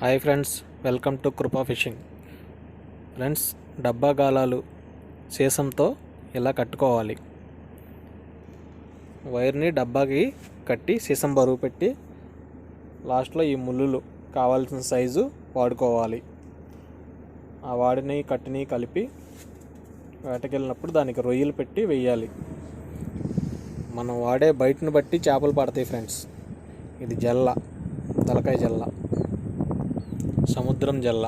Hi friends welcome to Krupa fishing. Friends డబ్బా గాలాలు సీసంతో ఇలా కట్టుకోవాలి? వైర్ని డబ్బాకి కట్టి సీసం బరువు పెట్టి లాస్ట్లో ఈ ముళ్ళులు కావాల్సిన సైజు వాడుకోవాలి. ఆ వాడిని కట్టిని కలిపి వేటకెళ్ళినప్పుడు దానికి రొయ్యలు పెట్టి వేయాలి. మనం వాడే బయటను బట్టి చేపలు పడతాయి ఫ్రెండ్స్. ఇది జల్ల తలకాయ జల్ల. సముద్రం జల్ల.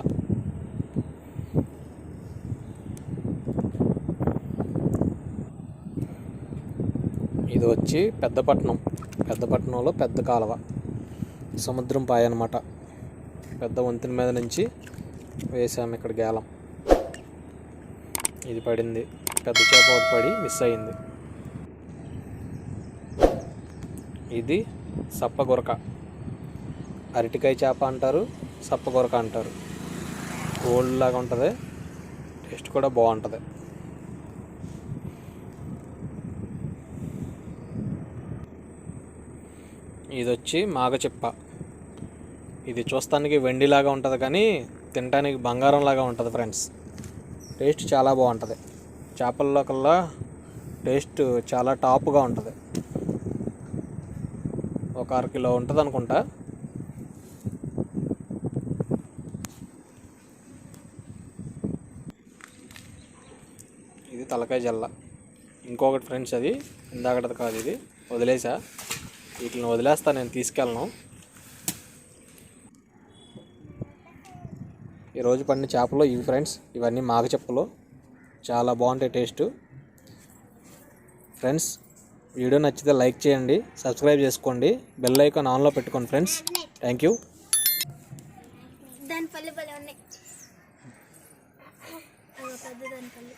ఇది వచ్చి పెద్దపట్నం. పెద్దపట్నంలో పెద్ద కాలువ. సముద్రం పాయ అనమాట పెద్ద వంతెన మీద నుంచి వేసాము ఇక్కడ గేలం. ఇది పడింది. పెద్ద చేప ఒకటి పడి మిస్ అయింది. ఇది సప్పగురక అరటికాయ చేప అంటారు. సప్పగొరక అంటారు. గోల్డ్ లాగా ఉంటుంది. టేస్ట్ కూడా బాగుంటుంది. ఇది వచ్చి మాగచిప్ప ఇది చూస్తానికి వెండిలాగా ఉంటుంది కానీ తినడానికి బంగారం లాగా ఉంటుంది ఫ్రెండ్స్. టేస్ట్ చాలా బాగుంటుంది. చేపల్లో కల్లా టేస్ట్ చాలా టాప్గా ఉంటుంది. ఒక అర కిలో ఉంటుంది అనుకుంటా ఇది తలకాయ జల్ల. ఇంకొకటి ఫ్రెండ్స్ అది ఇందాకటది కాదు ఇది. వదిలేసా. వీటిని వదిలేస్తా నేను తీసుకెళ్ళను. ఈరోజు పడిన చేపలు ఇవి ఫ్రెండ్స్. ఇవన్నీ మాగ చెప్పులు. చాలా బాగుంటాయి టేస్ట్. ఫ్రెండ్స్ వీడియో నచ్చితే లైక్ చేయండి సబ్స్క్రైబ్ చేసుకోండి. బెల్ ఐకాన్ ఆన్లో పెట్టుకోండి ఫ్రెండ్స్. Thank you. దాని పళ్ళు భలే ఉన్నాయి. పెద్ద దాని పళ్ళు.